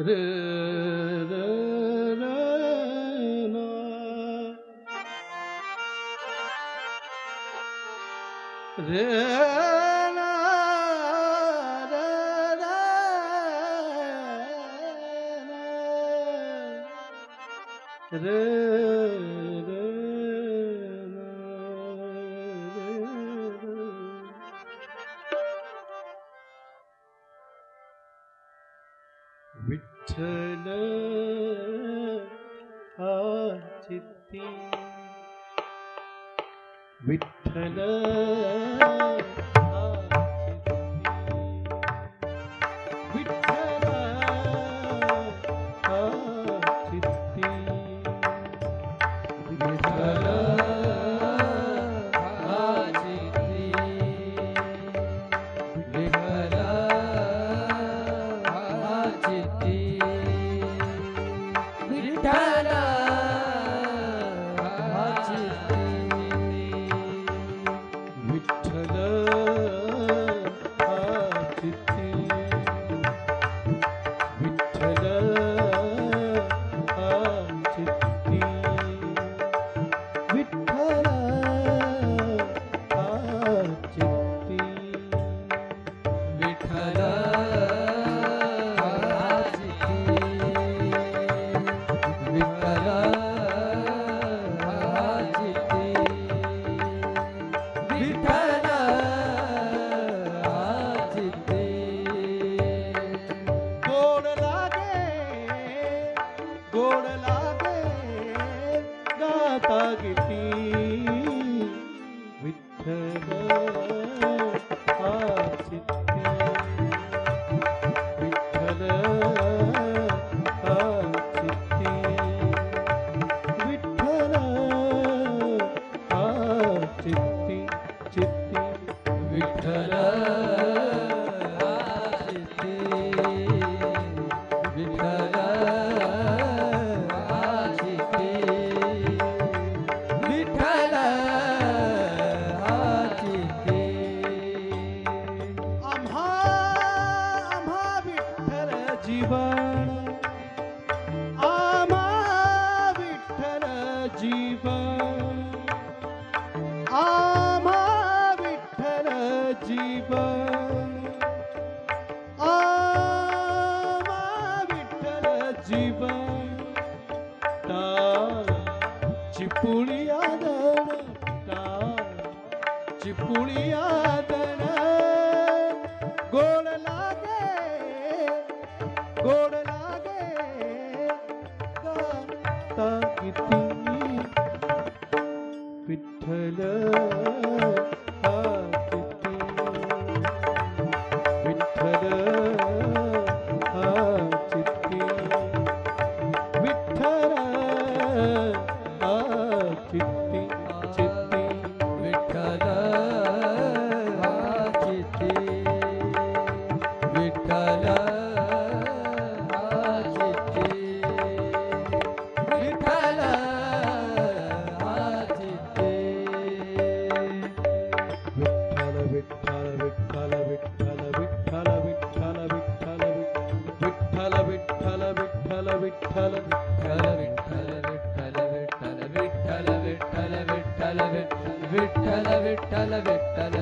ரே ரே விட்டல गिटी विठ्ठल ਜੀਵਨ ਆਵਾ ਵਿਠਲ ਜੀਵਨ ਤਾ ਚਿਪੂਲੀਆ ਦਣ ਤਾ ਲਾਗੇ ਗੋਲ ਲਾਗੇ विठ्ठल विठ्ठल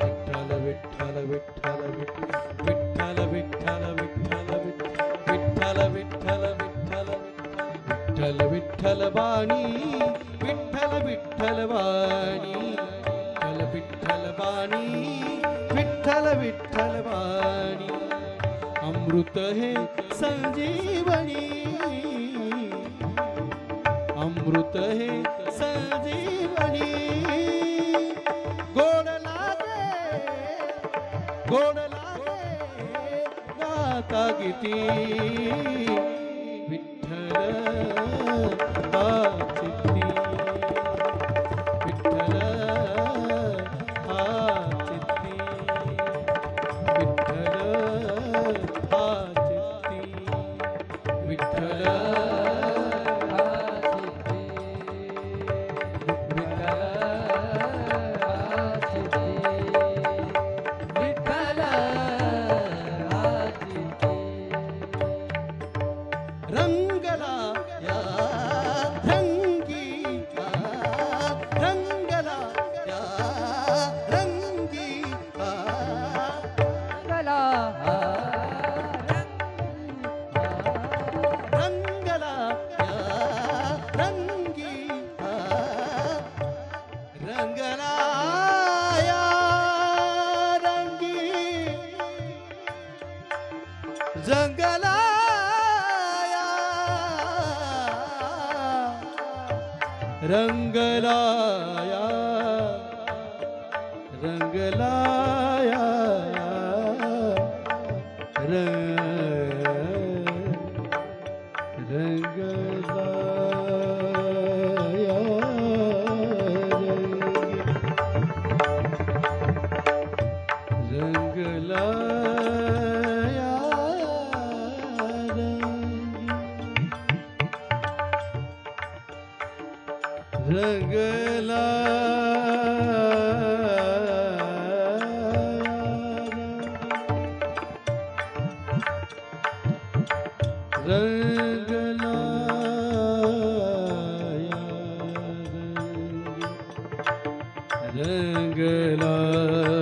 विठ्ठल विठ्ठल विठ्ठल विठ्ठल विठ्ठल विठ्ठल विठ्ठल विठ्ठल विठ्ठल विठ्ठल विठ्ठल वाणी विठ्ठल विठ्ठल वाणी विठ्ठल विठ्ठल वाणी विठ्ठल विठ्ठल वाणी अमृत हे संजीवनी अमृत हे संजीवनी गोड लागे गाता गीती विठ्ठल ਰੰਗ ਲਾਇਆ ਰੰਗ ਲਾਇਆ ਰੰਗ ਲਾਇਆ ਰੰਗ Rangalaya, Rangalaya, Rangalaya.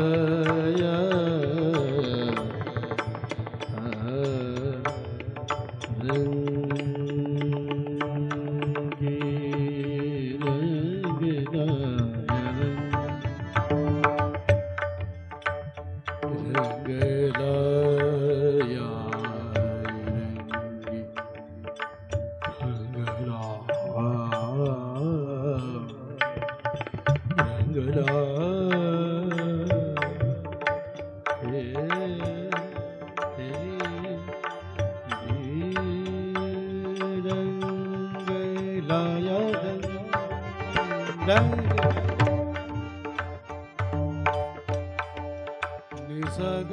ಸಗ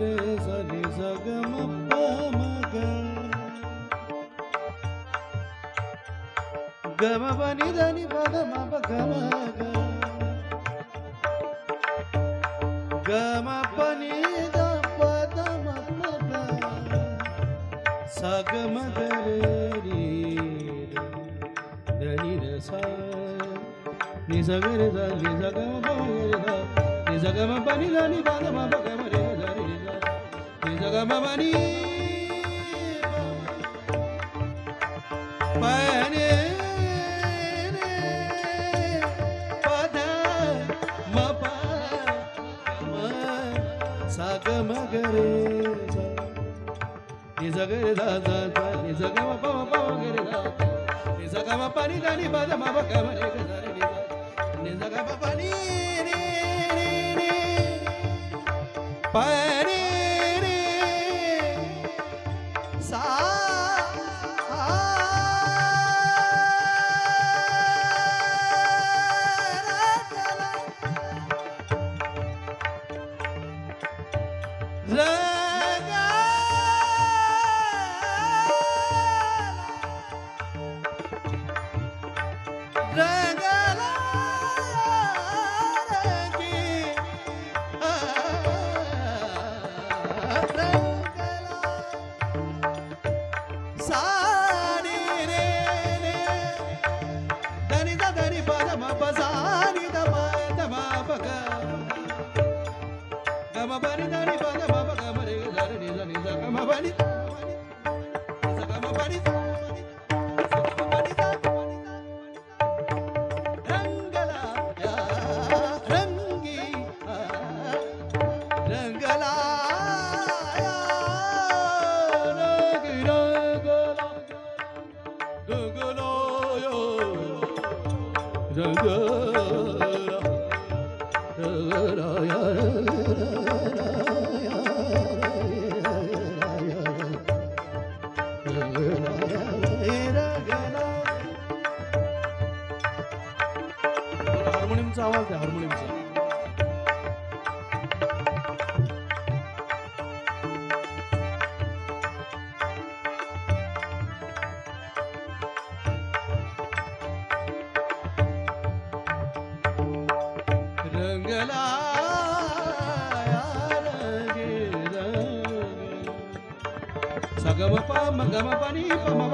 ರೇ ಸರಿ ಸಗಮ ಮಗ ಗಮ ಬನಿ ಧನಿ ಪದ ಮಪ ಗಮ ಗಮ ಪನಿ ದ ಪದ ಮಪ ಸಗಮ ಗರಿ ಧನಿ ರಸ ನಿಸಗರ ಸ ನಿಸಗಮ ಗರಿ ಸ జగమ పని దాని బాధమ భగమ రే ధరి జగమ పని పనే सागमगरे निजगरे दा दा दा। निजगम पम पम गरे दा निजगम पाणी दानी बादा माबा कमरे गरे निजगम पाणी Pare. గమ బరి దని तुमचा आवाज द्या हार्मोनियमचा सगम पम गम पनि पम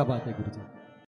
क्या बात है गुरुजी